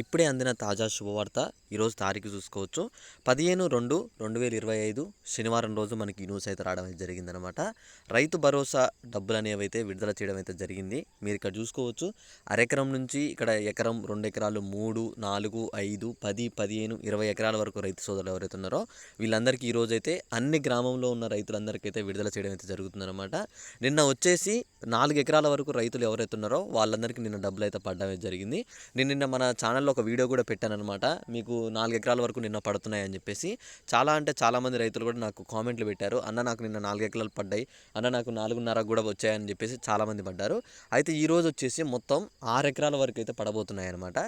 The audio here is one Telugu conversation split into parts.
ఇప్పుడే అందిన తాజా శుభవార్త ఈరోజు తారీఖు చూసుకోవచ్చు. పదిహేను రెండు రెండు వేల ఇరవై ఐదు శనివారం రోజు మనకి ఈ న్యూస్ అయితే రావడం అయితే జరిగిందనమాట రైతు భరోసా డబ్బులు అనేవి అయితే విడుదల చేయడం అయితే జరిగింది. మీరు ఇక్కడ చూసుకోవచ్చు. అరెకరం నుంచి ఇక్కడ ఎకరం రెండు ఎకరాలు మూడు నాలుగు ఐదు పది పదిహేను ఇరవై ఎకరాల వరకు రైతు సోదరులు ఎవరైతే ఉన్నారో వీళ్ళందరికీ ఈరోజు అయితే అన్ని గ్రామంలో ఉన్న రైతులందరికీ అయితే విడుదల చేయడం అయితే జరుగుతుందన్నమాట. నిన్న వచ్చేసి నాలుగు ఎకరాల వరకు రైతులు ఎవరైతే ఉన్నారో వాళ్ళందరికీ నిన్న డబ్బులు అయితే పడడం అయితే జరిగింది. నిన్న మన ఛానల్లో ఒక వీడియో కూడా పెట్టాను అనమాట మీకు నాలుగు ఎకరాల వరకు నిన్న పడుతున్నాయి అని చెప్పేసి. చాలా అంటే చాలామంది రైతులు కూడా నాకు కామెంట్లు పెట్టారు. అన్న నాకు నిన్న నాలుగు ఎకరాలు పడ్డాయి. అన్న నాకు నాలుగున్నర కూడా వచ్చాయని చెప్పేసి చాలామంది పడ్డారు. అయితే ఈ రోజు వచ్చేసి మొత్తం ఆరు ఎకరాల వరకు అయితే పడబోతున్నాయి అనమాట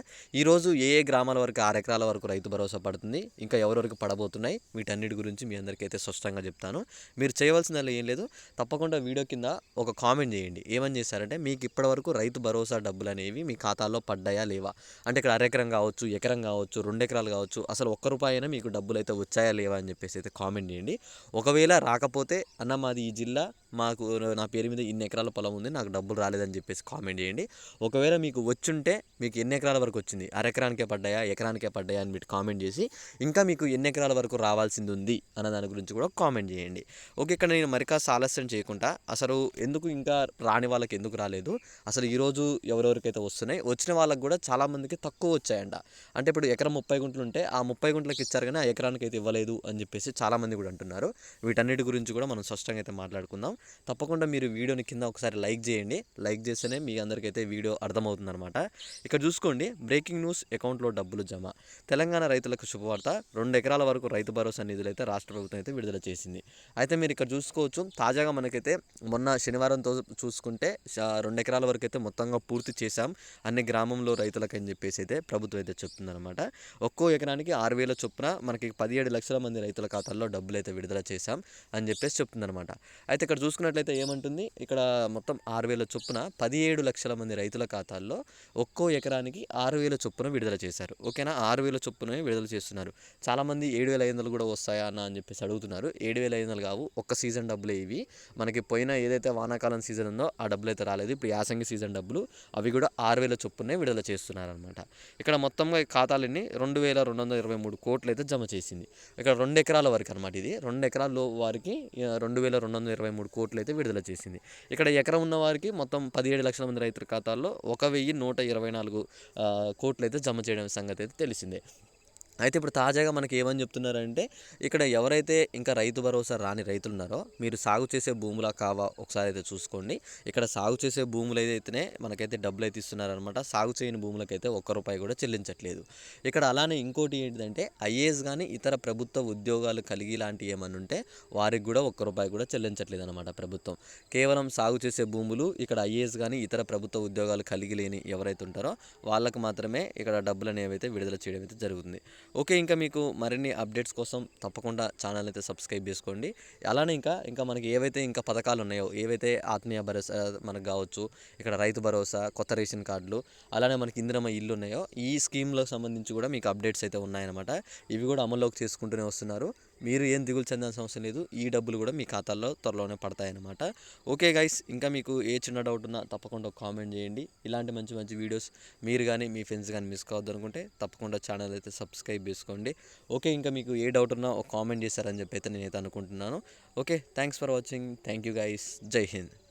ఈరోజు ఏ ఏ గ్రామాల వరకు ఆరు ఎకరాల వరకు రైతు భరోసా పడుతుంది? ఇంకా ఎవరెవరికి పడబోతున్నాయి? వీటన్నిటి గురించి మీ అందరికీ అయితే స్పష్టంగా చెప్తాను. మీరు చేయవలసిందల్లా ఏం లేదు. తప్పకుండా వీడియో కింద ఒక కామెంట్ చేయండి. ఏమని చేశారంటే మీకు ఇప్పటివరకు రైతు భరోసా డబ్బులు అనేవి మీ ఖాతాలో పడ్డాయా లేవా? అంటే ఇక్కడ అరెకరం కావచ్చు ఎకరం కావచ్చు రెండు ఎకరాలు కావచ్చు అసలు ఒక్క రూపాయి అయినా మీకు డబ్బులు అయితే వచ్చాయా లేవా అని చెప్పేసి అయితే కామెంట్ చేయండి. ఒకవేళ రాకపోతే అన్న మాది ఈ జిల్లా మాకు నా పేరు మీద ఇన్ని ఎకరాల పొలం ఉంది నాకు డబ్బులు రాలేదని చెప్పేసి కామెంట్ చేయండి. ఒకవేళ మీకు వచ్చుంటే మీకు ఎన్ని ఎకరాల వరకు వచ్చింది అరెకరానికే పడ్డాయా ఎకరానికే పడ్డాయా అని మీరు కామెంట్ చేసి ఇంకా మీకు ఎన్ని ఎకరాల వరకు రావాల్సింది ఉంది అన్న దాని గురించి కూడా కామెంట్ చేయండి. ఓకే ఇక్కడ నేను మరికాస్త ఆలస్యం చేయకుండా అసలు ఎందుకు ఇంకా రాని వాళ్ళకి ఎందుకు రాలేదు? అసలు ఈరోజు ఎవరెవరికైతే వస్తున్నాయి? వచ్చిన వాళ్ళకి కూడా చాలామందికి తక్కువ వచ్చాయంట. అంటే ఇప్పుడు ఎకరం ముప్పై గుంటలు ఉంటే ఆ ముప్పై గుంటలకు ఇచ్చారు కానీ ఆ ఎకరానికి అయితే ఇవ్వలేదు అని చెప్పేసి చాలామంది కూడా అంటున్నారు. వీటన్నిటి గురించి కూడా మనం స్పష్టంగా అయితే మాట్లాడుకుందాం. తప్పకుండా మీరు వీడియోని కింద ఒకసారి లైక్ చేయండి. లైక్ చేస్తేనే మీ అందరికైతే వీడియో అర్థమవుతుందన్నమాట. ఇక్కడ చూసుకోండి బ్రేకింగ్ న్యూస్ అకౌంట్లో డబ్బులు జమ. తెలంగాణ రైతులకు శుభవార్త. రెండు ఎకరాల వరకు రైతు భరోసా నిధులు అయితే రాష్ట్ర ప్రభుత్వం అయితే విడుదల చేసింది. అయితే మీరు ఇక్కడ చూసుకోవచ్చు తాజాగా మనకైతే మొన్న శనివారంతో చూసుకుంటే రెండు ఎకరాల వరకు అయితే మొత్తంగా పూర్తి చేశాం. అన్ని గ్రామంలో రైతులకు అని చెప్పేసి అయితే ప్రభుత్వం అయితే చెప్తుందనమాట ఒక్కో ఎకరానికి ఆరు వేల చొప్పున మనకి పదిహేడు లక్షల మంది రైతుల ఖాతాల్లో డబ్బులు అయితే విడుదల చేశాం అని చెప్పేసి చెప్తుందనమాట అయితే ఇక్కడ చూసుకున్నట్లయితే ఏమంటుంది? ఇక్కడ మొత్తం ఆరు వేల చొప్పున పదిహేడు లక్షల మంది రైతుల ఖాతాల్లో ఒక్కో ఎకరానికి ఆరు వేల చొప్పున విడుదల చేశారు. ఓకేనా? ఆరు వేల చొప్పున విడుదల చేస్తున్నారు. చాలామంది ఏడు వేల ఐదు వందలు కూడా వస్తాయా అన్న అని చెప్పేసి అడుగుతున్నారు. ఏడు వేల ఐదు వందలు కావు ఒక్క సీజన్ డబ్బులే ఇవి. మనకి పోయిన ఏదైతే వానాకాలం సీజన్ ఉందో ఆ డబ్బులు అయితే రాలేదు. ఇప్పుడు యాసంగి సీజన్ డబ్బులు అవి కూడా ఆరు వేల చొప్పునే విడుదల చేస్తున్నారనమాట ఇక్కడ మొత్తంగా ఈ ఖాతాలన్నీ రెండు వేల రెండు వందల ఇరవై మూడు కోట్లు అయితే జమ చేసింది. ఇక్కడ రెండు ఎకరాల వరకు అనమాట ఇది. రెండు ఎకరాల్లో వారికి రెండు వేల రెండు వందల ఇరవై మూడు కోట్లు అయితే విడుదల చేసింది. ఇక్కడ ఎకరం ఉన్న వారికి మొత్తం పదిహేడు లక్షల మంది రైతుల ఖాతాల్లో ఒక వెయ్యి నూట ఇరవై నాలుగు కోట్లు అయితే జమ చేయడం సంగతి అయితే తెలిసిందే. అయితే ఇప్పుడు తాజాగా మనకి ఏమని చెప్తున్నారంటే ఇక్కడ ఎవరైతే ఇంకా రైతు భరోసా రాని రైతులు ఉన్నారో మీరు సాగు చేసే భూములా కావా ఒకసారి అయితే చూసుకోండి. ఇక్కడ సాగు చేసే భూములు అయితేనే మనకైతే డబ్బులు అయితే ఇస్తున్నారనమాట సాగు చేయని భూములకైతే ఒక్క రూపాయి కూడా చెల్లించట్లేదు. ఇక్కడ అలానే ఇంకోటి ఏంటంటే ఐఏఎస్ కానీ ఇతర ప్రభుత్వ ఉద్యోగాలు కలిగి లాంటివి ఏమన్నా ఉంటే వారికి కూడా ఒక్క రూపాయి కూడా చెల్లించట్లేదు అనమాట ప్రభుత్వం. కేవలం సాగు చేసే భూములు ఇక్కడ ఐఏఎస్ కానీ ఇతర ప్రభుత్వ ఉద్యోగాలు కలిగి లేని ఎవరైతే ఉంటారో వాళ్ళకు మాత్రమే ఇక్కడ డబ్బులు అనేవి అయితే విడుదల చేయడం అయితే జరుగుతుంది. ఓకే ఇంకా మీకు మరిన్ని అప్డేట్స్ కోసం తప్పకుండా ఛానల్ అయితే సబ్స్క్రైబ్ చేసుకోండి. అలానే ఇంకా ఇంకా మనకి ఏవైతే ఇంకా పథకాలు ఉన్నాయో ఏవైతే ఆత్మీయ భరోసా మనకు కావచ్చు ఇక్కడ రైతు భరోసా కొత్త రేషన్ కార్డులు అలానే మనకి ఇందిరమ్మ ఇల్లు ఉన్నాయో ఈ స్కీమ్లకు సంబంధించి కూడా మీకు అప్డేట్స్ అయితే ఉన్నాయన్నమాట. ఇవి కూడా అమల్లోకి చేసుకుంటూనే వస్తున్నారు. మీరు ఏం దిగులు చెందాల్సిన అవసరం లేదు. ఈ డబ్బులు కూడా మీ ఖాతాల్లో త్వరలోనే పడతాయన్నమాట. ఓకే గైస్ ఇంకా మీకు ఏ చిన్న డౌట్ ఉన్నా తప్పకుండా కామెంట్ చేయండి. ఇలాంటి మంచి మంచి వీడియోస్ మీరు కానీ మీ ఫ్రెండ్స్ కానీ మిస్ కావద్దు అనుకుంటే తప్పకుండా ఛానల్ అయితే సబ్స్క్రైబ్ చేసుకోండి. ఓకే ఇంకా మీకు ఏ డౌట్ ఉన్నా ఒక కామెంట్ చేశారని చెప్పి అయితే నేనైతే అనుకుంటున్నాను. Okay thanks for watching. Thank you guys. జై హింద్.